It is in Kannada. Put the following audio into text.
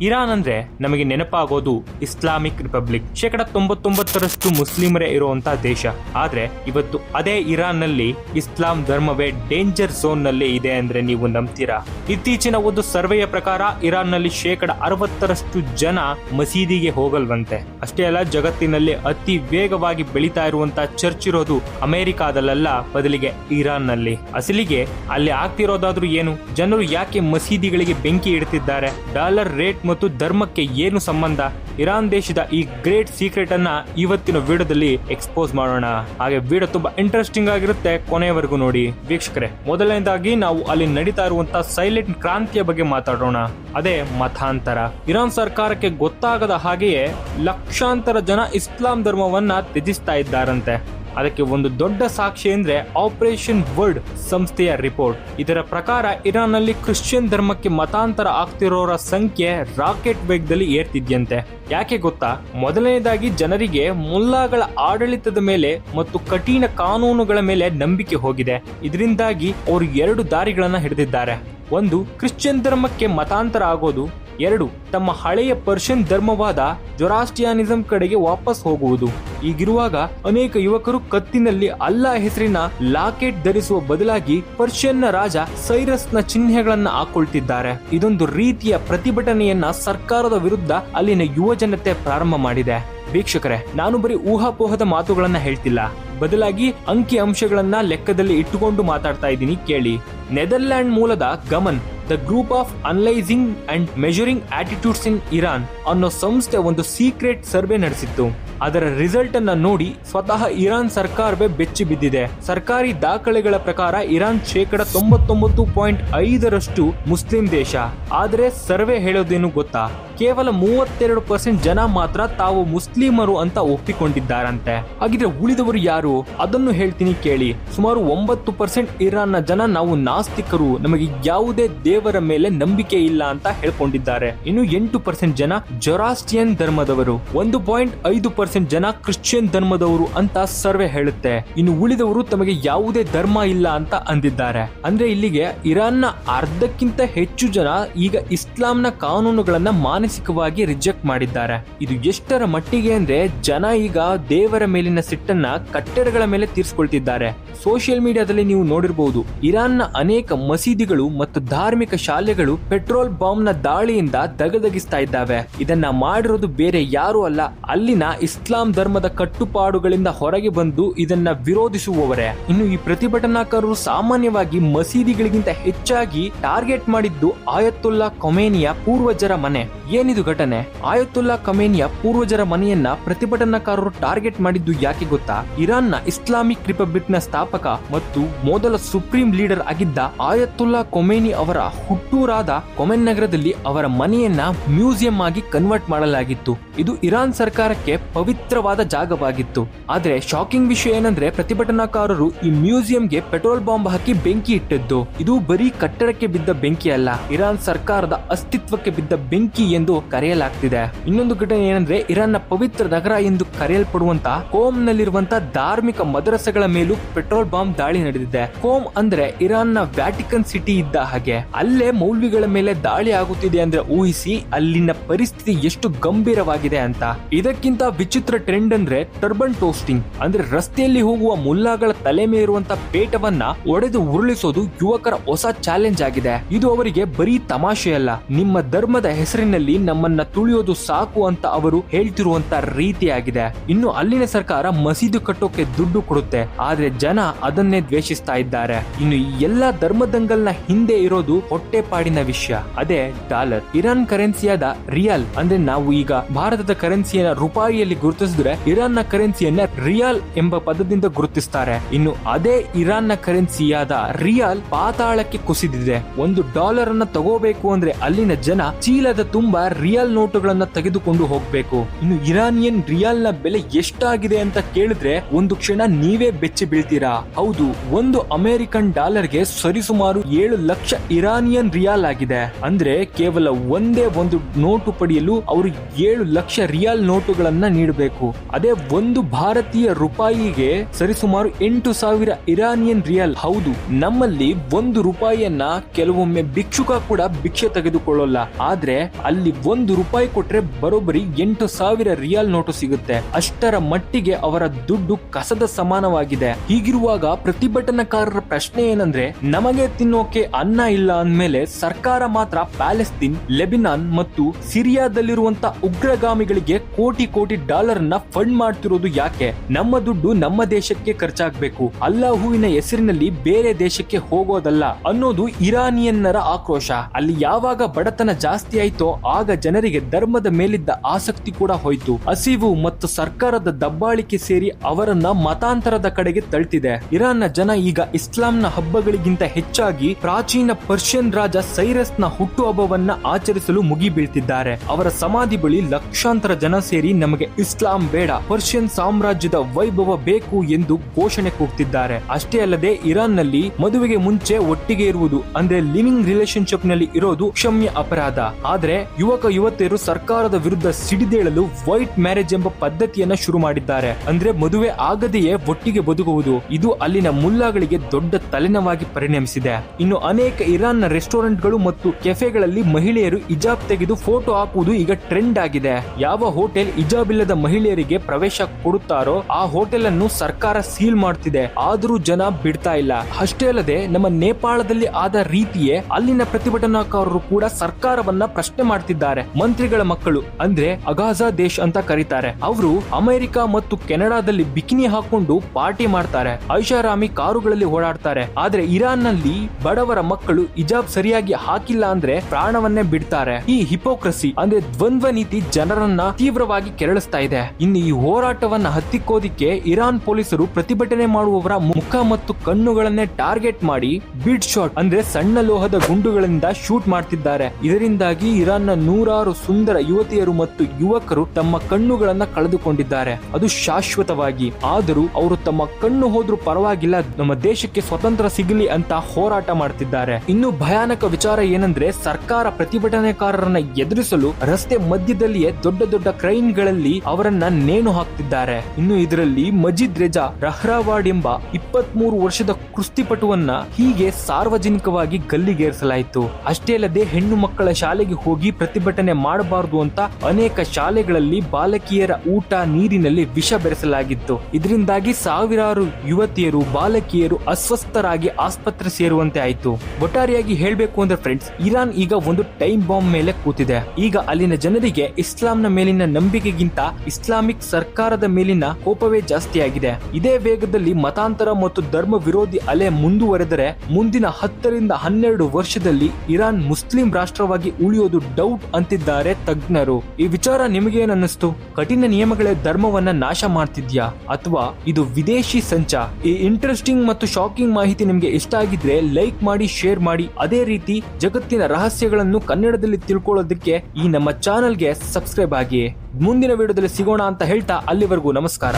ಇರಾನ್ ಅಂದ್ರೆ ನಮಗೆ ನೆನಪಾಗೋದು ಇಸ್ಲಾಮಿಕ್ ರಿಪಬ್ಲಿಕ್. ಶೇಕಡ ತೊಂಬತ್ತೊಂಬತ್ತರಷ್ಟು ಮುಸ್ಲಿಮರೇ ಇರುವಂತಹ ದೇಶ. ಆದ್ರೆ ಇವತ್ತು ಅದೇ ಇರಾನ್ನಲ್ಲಿ ಇಸ್ಲಾಂ ಧರ್ಮವೇ ಡೇಂಜರ್ ಝೋನ್ನಲ್ಲಿ ಇದೆ ಅಂದ್ರೆ ನೀವು ನಂಬ್ತೀರಾ? ಇತ್ತೀಚಿನ ಒಂದು ಸರ್ವೆಯ ಪ್ರಕಾರ ಇರಾನ್ನಲ್ಲಿ ಶೇಕಡ ಅರವತ್ತರಷ್ಟು ಜನ ಮಸೀದಿಗೆ ಹೋಗಲ್ವಂತೆ. ಅಷ್ಟೇ ಅಲ್ಲ, ಜಗತ್ತಿನಲ್ಲಿ ಅತಿ ವೇಗವಾಗಿ ಬೆಳೀತಾ ಇರುವಂತ ಚರ್ಚ್ ಇರೋದು ಅಮೆರಿಕಾದಲ್ಲ ಬದಲಿಗೆ ಇರಾನ್ನಲ್ಲಿ ಅಸಲಿಗೆ ಅಲ್ಲಿ ಆಗ್ತಿರೋದಾದ್ರೂ ಏನು? ಜನರು ಯಾಕೆ ಮಸೀದಿಗಳಿಗೆ ಬೆಂಕಿ ಇಡ್ತಿದ್ದಾರೆ? ಡಾಲರ್ ರೇಟ್ ಮತ್ತು ಧರ್ಮಕ್ಕೆ ಏನು ಸಂಬಂಧ? ಇರಾನ್ ದೇಶದ ಈ ಗ್ರೇಟ್ ಸೀಕ್ರೆಟ್ ಅನ್ನ ಇವತ್ತಿನ ವಿಡಿಯೋದಲ್ಲಿ ಎಕ್ಸ್ಪೋಸ್ ಮಾಡೋಣ. ಹಾಗೆ ವಿಡಿಯೋ ತುಂಬಾ ಇಂಟ್ರೆಸ್ಟಿಂಗ್ ಆಗಿರುತ್ತೆ ಕೊನೆಯವರೆಗೂ ನೋಡಿ. ವೀಕ್ಷಕರೇ, ಮೊದಲನೇದಾಗಿ ನಾವು ಅಲ್ಲಿ ನಡೀತಾ ಇರುವಂತಹ ಸೈಲೆಂಟ್ ಕ್ರಾಂತಿಯ ಬಗ್ಗೆ ಮಾತಾಡೋಣ. ಅದೇ ಮತಾಂತರ. ಇರಾನ್ ಸರ್ಕಾರಕ್ಕೆ ಗೊತ್ತಾಗದ ಹಾಗೆಯೇ ಲಕ್ಷಾಂತರ ಜನ ಇಸ್ಲಾಂ ಧರ್ಮವನ್ನ ತ್ಯಜಿಸ್ತಾ ಇದ್ದಾರಂತೆ. ಅದಕ್ಕೆ ಒಂದು ದೊಡ್ಡ ಸಾಕ್ಷಿ ಅಂದ್ರೆ ಆಪರೇಷನ್ ವರ್ಡ್ ಸಂಸ್ಥೆಯ ರಿಪೋರ್ಟ್ ಇದರ ಪ್ರಕಾರ ಇರಾನ್ನಲ್ಲಿ ಕ್ರಿಶ್ಚಿಯನ್ ಧರ್ಮಕ್ಕೆ ಮತಾಂತರ ಆಗ್ತಿರೋರ ಸಂಖ್ಯೆ ರಾಕೆಟ್ ವೇಗದಲ್ಲಿ ಏರ್ತಿದ್ಯಂತೆ. ಯಾಕೆ ಗೊತ್ತಾ? ಮೊದಲನೇದಾಗಿ ಜನರಿಗೆ ಮುಲ್ಲಾಗಳ ಆಡಳಿತದ ಮೇಲೆ ಮತ್ತು ಕಠಿಣ ಕಾನೂನುಗಳ ಮೇಲೆ ನಂಬಿಕೆ ಹೋಗಿದೆ. ಇದರಿಂದಾಗಿ ಅವರು ಎರಡು ದಾರಿಗಳನ್ನ ಹಿಡಿದಿದ್ದಾರೆ. ಒಂದು, ಕ್ರಿಶ್ಚಿಯನ್ ಧರ್ಮಕ್ಕೆ ಮತಾಂತರ ಆಗೋದು ಎರಡು, ತಮ್ಮ ಹಳೆಯ ಪರ್ಷಿಯನ್ ಧರ್ಮವಾದ ಜೊರಾಸ್ಟಿಯಾನಿಸಂ ಕಡೆಗೆ ವಾಪಸ್ ಹೋಗುವುದು. ಈಗಿರುವಾಗ ಅನೇಕ ಯುವಕರು ಕತ್ತಿನಲ್ಲಿ ಅಲ್ಲಾ ಹೆಸರಿನ ಲಾಕೆಟ್ ಧರಿಸುವ ಬದಲಾಗಿ ಪರ್ಷಿಯನ್ನ ರಾಜ ಸೈರಸ್ನ ಚಿಹ್ನೆಗಳನ್ನ ಹಾಕೊಳ್ತಿದ್ದಾರೆ. ಇದೊಂದು ರೀತಿಯ ಪ್ರತಿಭಟನೆಯನ್ನ ಸರ್ಕಾರದ ವಿರುದ್ಧ ಅಲ್ಲಿನ ಯುವ ಜನತೆ ಪ್ರಾರಂಭ ಮಾಡಿದೆ. ವೀಕ್ಷಕರೇ, ನಾನು ಬರೀ ಊಹಾಪೋಹದ ಮಾತುಗಳನ್ನ ಹೇಳ್ತಿಲ್ಲ. ಬದಲಾಗಿ ಅಂಕಿ ಅಂಶಗಳನ್ನ ಲೆಕ್ಕದಲ್ಲಿ ಇಟ್ಟುಕೊಂಡು ಮಾತಾಡ್ತಾ ಇದ್ದೀನಿ, ಕೇಳಿ. ನೆದರ್ಲ್ಯಾಂಡ್ ಮೂಲದ Gamaan, the group of analysing and measuring attitudes in Iran ಅನ್ನೋ ಸಂಸ್ಥೆ ಒಂದು ಸೀಕ್ರೆಟ್ ಸರ್ವೆ ನಡೆಸಿತ್ತು. ಅದರ ರಿಸಲ್ಟ್ ಅನ್ನ ನೋಡಿ ಸ್ವತಃ ಇರಾನ್ ಸರ್ಕಾರವೇ ಬೆಚ್ಚಿ ಬಿದ್ದಿದೆ. ಸರ್ಕಾರಿ ದಾಖಲೆಗಳ ಪ್ರಕಾರ ಇರಾನ್ ಶೇಕಡ ತೊಂಬತ್ತೊಂಬತ್ತು ಪಾಯಿಂಟ್ ಐದರಷ್ಟು ಮುಸ್ಲಿಂ ದೇಶ. ಆದರೆ ಸರ್ವೆ ಹೇಳೋದೇನು ಗೊತ್ತಾ? ಕೇವಲ ಮೂವತ್ತೆರಡು ಪರ್ಸೆಂಟ್ ಜನ ಮಾತ್ರ ತಾವು ಮುಸ್ಲಿಮರು ಅಂತ ಒಪ್ಪಿಕೊಂಡಿದ್ದಾರಂತೆ. ಹಾಗಿದ್ರೆ ಉಳಿದವರು ಯಾರು? ಅದನ್ನು ಹೇಳ್ತೀನಿ ಕೇಳಿ. ಸುಮಾರು ಒಂಬತ್ತು ಪರ್ಸೆಂಟ್ ಇರಾನ್ನ ಜನ ನಾವು ನಾಸ್ತಿಕರು. ನಮಗೆ ಯಾವುದೇ ದೇವರ ಮೇಲೆ ನಂಬಿಕೆ ಇಲ್ಲ ಅಂತ ಹೇಳ್ಕೊಂಡಿದ್ದಾರೆ. ಇನ್ನು ಎಂಟು ಪರ್ಸೆಂಟ್ ಜನ ಜೊರಾಸ್ಟಿಯನ್ ಧರ್ಮದವರು. ಒಂದು ಪಾಯಿಂಟ್ ಐದು ಪರ್ಸೆಂಟ್ ಜನ ಕ್ರಿಶ್ಚಿಯನ್ ಧರ್ಮದವರು ಅಂತ ಸರ್ವೆ ಹೇಳುತ್ತೆ. ಇನ್ನು ಉಳಿದವರು ತಮಗೆ ಯಾವುದೇ ಧರ್ಮ ಇಲ್ಲ ಅಂತ ಅಂದಿದ್ದಾರೆ. ಅಂದ್ರೆ ಇಲ್ಲಿಗೆ ಇರಾನ್ನ ಅರ್ಧಕ್ಕಿಂತ ಹೆಚ್ಚು ಜನ ಈಗ ಇಸ್ಲಾಂನ ಕಾನೂನುಗಳನ್ನ ಮಾನಸಿಕವಾಗಿ ರಿಜೆಕ್ಟ್ ಮಾಡಿದ್ದಾರೆ. ಇದು ಎಷ್ಟರ ಮಟ್ಟಿಗೆ ಅಂದ್ರೆ ಜನ ಈಗ ದೇವರ ಮೇಲಿನ ಸಿಟ್ಟನ್ನ ಕಟ್ಟಡಗಳ ಮೇಲೆ ತೀರ್ಸ್ಕೊಳ್ತಿದ್ದಾರೆ. ಸೋಷಿಯಲ್ ಮೀಡಿಯಾದಲ್ಲಿ ನೀವು ನೋಡಿರಬಹುದು ಇರಾನ್ನ ಅನೇಕ ಮಸೀದಿಗಳು ಮತ್ತು ಧಾರ್ಮಿಕ ಶಾಲೆಗಳು ಪೆಟ್ರೋಲ್ ಬಾಂಬ್ನ ದಾಳಿಯಿಂದ ದಗದಗಿಸ್ತಾ ಇದ್ದಾವೆ. ಇದನ್ನ ಮಾಡಿರೋದು ಬೇರೆ ಯಾರು ಅಲ್ಲ, ಅಲ್ಲಿನ ಇಸ್ಲಾಂ ಧರ್ಮದ ಕಟ್ಟುಪಾಡುಗಳಿಂದ ಹೊರಗೆ ಬಂದು ಇದನ್ನ ವಿರೋಧಿಸುವವರೇ. ಇನ್ನು ಈ ಪ್ರತಿಭಟನಾಕಾರರು ಸಾಮಾನ್ಯವಾಗಿ ಮಸೀದಿಗಳಿಗಿಂತ ಹೆಚ್ಚಾಗಿ ಟಾರ್ಗೆಟ್ ಮಾಡಿದ್ದು ಆಯತ್ತುಲ್ಲಾ ಕೊಮೇನಿಯ ಪೂರ್ವಜರ ಮನೆ. ಏನಿದು ಘಟನೆ? ಆಯತುಲ್ಲಾ ಕಮೇನಿಯ ಪೂರ್ವಜರ ಮನೆಯನ್ನ ಪ್ರತಿಭಟನಾಕಾರರು ಟಾರ್ಗೆಟ್ ಮಾಡಿದ್ದು ಯಾಕೆ ಗೊತ್ತಾ? ಇರಾನ್ನ ಇಸ್ಲಾಮಿಕ್ ರಿಪಬ್ಲಿಕ್ನ ಸ್ಥಾಪಕ ಮತ್ತು ಮೊದಲ ಸುಪ್ರೀಂ ಲೀಡರ್ ಆಗಿದ್ದ ಆಯತುಲ್ಲಾ ಕೊಮೇನಿ ಅವರ ಹುಟ್ಟೂರಾದ ಕೊಮೆನ್ ನಗರದಲ್ಲಿ ಅವರ ಮನೆಯನ್ನ ಮ್ಯೂಸಿಯಂ ಆಗಿ ಕನ್ವರ್ಟ್ ಮಾಡಲಾಗಿತ್ತು. ಇದು ಇರಾನ್ ಸರ್ಕಾರಕ್ಕೆ ಪವಿತ್ರವಾದ ಜಾಗವಾಗಿತ್ತು. ಆದ್ರೆ ಶಾಕಿಂಗ್ ವಿಷಯ ಏನಂದ್ರೆ ಪ್ರತಿಭಟನಾಕಾರರು ಈ ಮ್ಯೂಸಿಯಂಗೆ ಪೆಟ್ರೋಲ್ ಬಾಂಬ್ ಹಾಕಿ ಬೆಂಕಿ ಇಟ್ಟದ್ದು. ಇದು ಬರೀ ಕಟ್ಟಡಕ್ಕೆ ಬಿದ್ದ ಬೆಂಕಿ ಅಲ್ಲ ಇರಾನ್ ಸರ್ಕಾರದ ಅಸ್ತಿತ್ವಕ್ಕೆ ಬಿದ್ದ ಬೆಂಕಿ ಎಂದು ಕರೆಯಲಾಗ್ತಿದೆ. ಇನ್ನೊಂದು ಘಟನೆ ಏನಂದ್ರೆ, ಇರಾನ್ನ ಪವಿತ್ರ ನಗರ ಎಂದು ಕರೆಯಲ್ಪಡುವಂತ ಕೋಮ್ ನಲ್ಲಿರುವಂತಹ ಧಾರ್ಮಿಕ ಮದರಸಗಳ ಮೇಲೂ ಪೆಟ್ರೋಲ್ ಬಾಂಬ್ ದಾಳಿ ನಡೆದಿದೆ. ಕೋಮ್ ಅಂದ್ರೆ ನ ವ್ಯಾಟಿಕನ್ ಸಿಟಿ ಇದ್ದ ಹಾಗೆ. ಅಲ್ಲೇ ಮೌಲ್ವಿಗಳ ಮೇಲೆ ದಾಳಿ ಆಗುತ್ತಿದೆ ಅಂದ್ರೆ ಊಹಿಸಿ ಅಲ್ಲಿನ ಪರಿಸ್ಥಿತಿ ಎಷ್ಟು ಗಂಭೀರವಾಗಿದೆ ಅಂತ. ಇದಕ್ಕಿಂತ ವಿಚಿತ್ರ ಟ್ರೆಂಡ್ ಅಂದ್ರೆ ಟರ್ಬನ್ ಟೋಸ್ಟಿಂಗ್. ಅಂದ್ರೆ ರಸ್ತೆಯಲ್ಲಿ ಹೋಗುವ ಮುಲ್ಲಾಗಳ ತಲೆ ಮೇರುವಂತ ಪೇಟವನ್ನ ಒಡೆದು ಉರುಳಿಸೋದು ಯುವಕರ ಹೊಸ ಚಾಲೆಂಜ್ ಆಗಿದೆ. ಇದು ಅವರಿಗೆ ಬರೀ ತಮಾಷೆ ಅಲ್ಲ ನಿಮ್ಮ ಧರ್ಮದ ಹೆಸರಿನಲ್ಲಿ ನಮ್ಮನ್ನ ತುಳಿಯೋದು ಸಾಕು ಅಂತ ಅವರು ಹೇಳ್ತಿರುವಂತ ರೀತಿಯಾಗಿದೆ. ಇನ್ನು ಅಲ್ಲಿನ ಸರ್ಕಾರ ಮಸೀದಿ ಕಟ್ಟೋಕೆ ದುಡ್ಡು ಕೊಡುತ್ತೆ. ಆದ್ರೆ ಜನ ಅದನ್ನೇ ದ್ವೇಷಿಸ್ತಾ ಇದ್ದಾರೆ. ಇನ್ನು ಎಲ್ಲಾ ಧರ್ಮದಂಗಲ್ನ ಹಿಂದೆ ಇರೋದು ಹೊಟ್ಟೆಪಾಡಿನ ವಿಷಯ. ಅದೇ ಡಾಲರ್. ಇರಾನ್ ಕರೆನ್ಸಿಯಾದ ರಿಯಲ್ ಅಂದ್ರೆ ನಾವು ಈಗ ಭಾರತದ ಕರೆನ್ಸಿಯನ್ನ ರೂಪಾಯಿಯಲ್ಲಿ ಗುರುತಿಸಿದ್ರೆ ಇರಾನ್ನ ಕರೆನ್ಸಿಯನ್ನ ರಿಯಲ್ ಎಂಬ ಪದದಿಂದ ಗುರುತಿಸ್ತಾರೆ. ಇನ್ನು ಅದೇ ಇರಾನ್ನ ಕರೆನ್ಸಿಯಾದ ರಿಯಲ್ ಪಾತಾಳಕ್ಕೆ ಕುಸಿದಿದೆ. ಒಂದು ಡಾಲರ್ ಅನ್ನ ತಗೋಬೇಕು ಅಂದ್ರೆ ಅಲ್ಲಿನ ಜನ ಚೀಲದ ತುಂಬಾ ರಿಯಲ್ ನೋಟುಗಳನ್ನ ತೆಗೆದುಕೊಂಡು ಹೋಗ್ಬೇಕು. ಇನ್ನು ಇರಾನಿಯನ್ ರಿಯಾಲ್ನ ಬೆಲೆ ಎಷ್ಟಾಗಿದೆ ಅಂತ ಕೇಳಿದ್ರೆ ಒಂದು ಕ್ಷಣ ನೀವೇ ಬೆಚ್ಚಿ ಬೀಳ್ತೀರಾ. ಹೌದು, ಒಂದು ಅಮೆರಿಕನ್ ಡಾಲರ್ಗೆ ಸರಿಸುಮಾರು ಏಳು ಲಕ್ಷ ಇರಾನಿಯನ್ ರಿಯಾಲ್ ಆಗಿದೆ. ಅಂದ್ರೆ ಕೇವಲ ಒಂದೇ ಒಂದು ನೋಟು ಪಡೆಯಲು ಅವರು ಏಳು ಲಕ್ಷ ರಿಯಾಲ್ ನೋಟುಗಳನ್ನ ನೀಡಬೇಕು. ಅದೇ ಒಂದು ಭಾರತೀಯ ರೂಪಾಯಿಗೆ ಸರಿಸುಮಾರು ಎಂಟು ಸಾವಿರ ಇರಾನಿಯನ್ ರಿಯಾಲ್. ಹೌದು, ನಮ್ಮಲ್ಲಿ ಒಂದು ರೂಪಾಯಿಯನ್ನ ಕೆಲವೊಮ್ಮೆ ಭಿಕ್ಷುಕ ಕೂಡ ಭಿಕ್ಷೆ ತೆಗೆದುಕೊಳ್ಳಲ್ಲ. ಆದ್ರೆ ಅಲ್ಲಿ ಒಂದು ರೂಪಾಯಿ ಕೊಟ್ರೆ ಬರೋಬ್ಬರಿ ಎಂಟು ಸಾವಿರ ರಿಯಾಲ್ ನೋಟು ಸಿಗುತ್ತೆ. ಅಷ್ಟರ ಮಟ್ಟಿಗೆ ಅವರ ದುಡ್ಡು ಕಸದ ಸಮಾನವಾಗಿದೆ. ಹೀಗಿರುವಾಗ ಪ್ರತಿಭಟನಾಕಾರರ ಪ್ರಶ್ನೆ ಏನಂದ್ರೆ, ನಮಗೆ ತಿನ್ನೋಕೆ ಅನ್ನ ಇಲ್ಲ ಅಂದ್ಮೇಲೆ ಸರ್ಕಾರ ಮಾತ್ರ ಪ್ಯಾಲೆಸ್ತೀನ್, ಲೆಬಿನಾನ್ ಮತ್ತು ಸಿರಿಯಾದಲ್ಲಿರುವಂತ ಉಗ್ರಗಾಮಿಗಳಿಗೆ ಕೋಟಿ ಕೋಟಿ ಡಾಲರ್ನ ಫಂಡ್ ಮಾಡ್ತಿರೋದು ಯಾಕೆ? ನಮ್ಮ ದುಡ್ಡು ನಮ್ಮ ದೇಶಕ್ಕೆ ಖರ್ಚಾಗಬೇಕು. ಅಲ್ಲಾಹುವಿನ ಹೆಸರಿನಲ್ಲಿ ಬೇರೆ ದೇಶಕ್ಕೆ ಹೋಗೋದಲ್ಲ ಅನ್ನೋದು ಇರಾನಿಯನ್ನರ ಆಕ್ರೋಶ. ಅಲ್ಲಿ ಯಾವಾಗ ಬಡತನ ಜಾಸ್ತಿ ಆಯ್ತೋ ಆಗ ಜನರಿಗೆ ಧರ್ಮದ ಮೇಲಿದ್ದ ಆಸಕ್ತಿ ಕೂಡ ಹೋಯ್ತು. ಹಸಿವು ಮತ್ತು ಸರ್ಕಾರದ ದಬ್ಬಾಳಿಕೆ ಸೇರಿ ಅವರನ್ನ ಮತಾಂತರದ ಕಡೆಗೆ ತಳ್ತಿದೆ. ಇರಾನ್ನ ಜನ ಈಗ ಇಸ್ಲಾಂನ ಹಬ್ಬಗಳಿಗಿಂತ ಹೆಚ್ಚಾಗಿ ಪ್ರಾಚೀನ ಪರ್ಷಿಯನ್ ರಾಜ ಸೈರಸ್ನ ಹುಟ್ಟುಹಬ್ಬವನ್ನ ಆಚರಿಸಲು ಮುಗಿಬೀಳ್ತಿದ್ದಾರೆ ಅವರ ಸಮಾಧಿ ಬಳಿ ಲಕ್ಷಾಂತರ ಜನ ಸೇರಿ ನಮಗೆ ಇಸ್ಲಾಂ ಬೇಡ, ಪರ್ಷಿಯನ್ ಸಾಮ್ರಾಜ್ಯದ ವೈಭವ ಬೇಕು ಎಂದು ಘೋಷಣೆ ಕೂಗ್ತಿದ್ದಾರೆ. ಅಷ್ಟೇ ಅಲ್ಲದೆ ಇರಾನ್ನಲ್ಲಿ ಮದುವೆಗೆ ಮುಂಚೆ ಒಟ್ಟಿಗೆ ಇರುವುದು ಅಂದ್ರೆ ಲಿವಿಂಗ್ ರಿಲೇಶನ್ಶಿಪ್ನಲ್ಲಿ ಇರೋದು ಕ್ಷಮ್ಯ ಅಪರಾಧ. ಆದ್ರೆ ಯುವಕ ಯುವತಿಯರು ಸರ್ಕಾರದ ವಿರುದ್ಧ ಸಿಡಿದೇಳಲು ವೈಟ್ ಮ್ಯಾರೇಜ್ ಎಂಬ ಪದ್ಧತಿಯನ್ನ ಶುರು ಮಾಡಿದ್ದಾರೆ. ಅಂದ್ರೆ ಮದುವೆ ಆಗದೆಯೇ ಒಟ್ಟಿಗೆ ಬದುಕುವುದು. ಇದು ಅಲ್ಲಿನ ಮುಲ್ಲಾಗಳಿಗೆ ದೊಡ್ಡ ತಲೆನವಾಗಿ ಪರಿಣಮಿಸಿದೆ. ಇನ್ನು ಅನೇಕ ಇರಾನ್ನ ರೆಸ್ಟೋರೆಂಟ್ಗಳು ಮತ್ತು ಕೆಫೆಗಳಲ್ಲಿ ಮಹಿಳೆಯರು ಇಜಾಬ್ ತೆಗೆದು ಫೋಟೋ ಹಾಕುವುದು ಈಗ ಟ್ರೆಂಡ್ ಆಗಿದೆ. ಯಾವ ಹೋಟೆಲ್ ಇಜಾಬ್ ಇಲ್ಲದ ಮಹಿಳೆಯರಿಗೆ ಪ್ರವೇಶ ಕೊಡುತ್ತಾರೋ ಆ ಹೋಟೆಲ್ ಅನ್ನು ಸರ್ಕಾರ ಸೀಲ್ ಮಾಡ್ತಿದೆ. ಆದರೂ ಜನ ಬಿಡ್ತಾ ಇಲ್ಲ. ಅಷ್ಟೇ ಅಲ್ಲದೆ ನಮ್ಮ ನೇಪಾಳದಲ್ಲಿ ಆದ ರೀತಿಯೇ ಅಲ್ಲಿನ ಪ್ರತಿಭಟನಾಕಾರರು ಕೂಡ ಸರ್ಕಾರವನ್ನ ಪ್ರಶ್ನೆ ಮಾಡ್ತಿದ್ದಾರೆ. ಮಂತ್ರಿಗಳ ಮಕ್ಕಳು, ಅಂದ್ರೆ ಅಗಾಜಾ ದೇಶ್ ಅಂತ ಕರೀತಾರೆ. ಅವರು ಅಮೆರಿಕ ಮತ್ತು ಕೆನಡಾದಲ್ಲಿ ಬಿಕಿನಿ ಹಾಕೊಂಡು ಪಾರ್ಟಿ ಮಾಡ್ತಾರೆ. ಐಷಾರಾಮಿ ಕಾರುಗಳಲ್ಲಿ ಓಡಾಡ್ತಾರೆ. ಆದ್ರೆ ಇರಾನ್ನಲ್ಲಿ ಬಡವರ ಮಕ್ಕಳು ಇಜಾಬ್ ಸರಿಯಾಗಿ ಹಾಕಿಲ್ಲ ಅಂದ್ರೆ ಪ್ರಾಣವನ್ನೇ ಬಿಡ್ತಾರೆ. ಈ ಹಿಪೋಕ್ರಸಿ, ಅಂದ್ರೆ ದ್ವಂದ್ವ ನೀತಿ ಜನರನ್ನ ತೀವ್ರವಾಗಿ ಕೆರಳಿಸ್ತಾ ಇದೆ. ಇನ್ನು ಈ ಹೋರಾಟವನ್ನ ಹತ್ತಿಕ್ಕೋದಿಕ್ಕೆ ಇರಾನ್ ಪೊಲೀಸರು ಪ್ರತಿಭಟನೆ ಮಾಡುವವರ ಮುಖ ಮತ್ತು ಕಣ್ಣುಗಳನ್ನೇ ಟಾರ್ಗೆಟ್ ಮಾಡಿ ಬೀಟ್ ಶಾಟ್, ಅಂದ್ರೆ ಸಣ್ಣ ಲೋಹದ ಗುಂಡುಗಳಿಂದ ಶೂಟ್ ಮಾಡ್ತಿದ್ದಾರೆ. ಇದರಿಂದಾಗಿ ಇರಾನ್ನ ನೂರಾರು ಸುಂದರ ಯುವತಿಯರು ಮತ್ತು ಯುವಕರು ತಮ್ಮ ಕಣ್ಣುಗಳನ್ನ ಕಳೆದುಕೊಂಡಿದ್ದಾರೆ. ಅದು ಶಾಶ್ವತವಾಗಿ. ಆದರೂ ಅವರು ತಮ್ಮ ಕಣ್ಣು ಹೋದ್ರೂ ಪರವಾಗಿಲ್ಲ, ನಮ್ಮ ದೇಶಕ್ಕೆ ಸ್ವತಂತ್ರ ಸಿಗಲಿ ಅಂತ ಹೋರಾಟ ಮಾಡ್ತಿದ್ದಾರೆ. ಇನ್ನು ಭಯಾನಕ ವಿಚಾರ ಏನಂದ್ರೆ, ಸರ್ಕಾರ ಪ್ರತಿಭಟನೆಕಾರರನ್ನ ಎದುರಿಸಲು ರಸ್ತೆ ಮಧ್ಯದಲ್ಲಿಯೇ ದೊಡ್ಡ ದೊಡ್ಡ ಕ್ರೈನ್ಗಳಲ್ಲಿ ಅವರನ್ನ ನೇಣು ಹಾಕ್ತಿದ್ದಾರೆ. ಇನ್ನು ಇದರಲ್ಲಿ ಮಜಿದ್ ರೆಜಾ ರಹ್ರಾವಾಡ್ ಎಂಬ ಇಪ್ಪತ್ತ್ ಮೂರು ವರ್ಷದ ಕುಸ್ತಿಪಟುವನ್ನ ಹೀಗೆ ಸಾರ್ವಜನಿಕವಾಗಿ ಗಲ್ಲಿಗೇರಿಸಲಾಯಿತು. ಅಷ್ಟೇ ಅಲ್ಲದೆ ಹೆಣ್ಣು ಮಕ್ಕಳ ಶಾಲೆಗೆ ಹೋಗಿ ಪ್ರತಿಭಟನೆ ಮಾಡಬಾರದು ಅಂತ ಅನೇಕ ಶಾಲೆಗಳಲ್ಲಿ ಬಾಲಕಿಯರ ಊಟ ನೀರಿನಲ್ಲಿ ವಿಷ ಬೆರೆಸಲಾಗಿತ್ತು. ಇದರಿಂದಾಗಿ ಸಾವಿರಾರು ಯುವತಿಯರು, ಬಾಲಕಿಯರು ಅಸ್ವಸ್ಥರಾಗಿ ಆಸ್ಪತ್ರೆ ಸೇರುವಂತೆ ಆಯಿತು. ಒಟ್ಟಾರೆಯಾಗಿ ಹೇಳಬೇಕು ಅಂದ್ರೆ ಫ್ರೆಂಡ್ಸ್ ಇರಾನ್ ಈಗ ಒಂದು ಟೈಮ್ ಬಾಂಬ್ ಮೇಲೆ ಕೂತಿದೆ. ಈಗ ಅಲ್ಲಿನ ಜನರಿಗೆ ಇಸ್ಲಾಂನ ಮೇಲಿನ ನಂಬಿಕೆಗಿಂತ ಇಸ್ಲಾಮಿಕ್ ಸರ್ಕಾರದ ಮೇಲಿನ ಕೋಪವೇ ಜಾಸ್ತಿಯಾಗಿದೆ. ಇದೇ ವೇಗದಲ್ಲಿ ಮತಾಂತರ ಮತ್ತು ಧರ್ಮ ವಿರೋಧಿ ಅಲೆ ಮುಂದುವರೆದರೆ ಮುಂದಿನ ಹತ್ತರಿಂದ ಹನ್ನೆರಡು ವರ್ಷದಲ್ಲಿ ಇರಾನ್ ಮುಸ್ಲಿಂ ರಾಷ್ಟ್ರವಾಗಿ ಉಳಿಯೋದು ಡೌಟ್ ಅಂತಿದ್ದಾರೆ ತಜ್ಞರು. ಈ ವಿಚಾರ ನಿಮಗೇನ್ ಅನ್ನಿಸ್ತು ಕಠಿಣ ನಿಯಮಗಳೇ ಧರ್ಮವನ್ನ ನಾಶ ಮಾಡ್ತಿದ್ಯಾ? ಅಥವಾ ಇದು ವಿದೇಶಿ ಸಂಚ? ಈ ಇಂಟ್ರೆಸ್ಟಿಂಗ್ ಮತ್ತು ಶಾಕಿಂಗ್ ಮಾಹಿತಿ ನಿಮ್ಗೆ ಇಷ್ಟ ಆಗಿದ್ರೆ ಲೈಕ್ ಮಾಡಿ ಶೇರ್ ಮಾಡಿ. ಅದೇ ರೀತಿ ಜಗತ್ತಿನ ರಹಸ್ಯಗಳನ್ನು ಕನ್ನಡದಲ್ಲಿ ತಿಳ್ಕೊಳ್ಳೋದಕ್ಕೆ ಈ ನಮ್ಮ ಚಾನೆಲ್ಗೆ ಸಬ್ಸ್ಕ್ರೈಬ್ ಆಗಿ. ಮುಂದಿನ ವಿಡಿಯೋದಲ್ಲಿ ಸಿಗೋಣ ಅಂತ ಹೇಳ್ತಾ ಅಲ್ಲಿವರೆಗೂ ನಮಸ್ಕಾರ.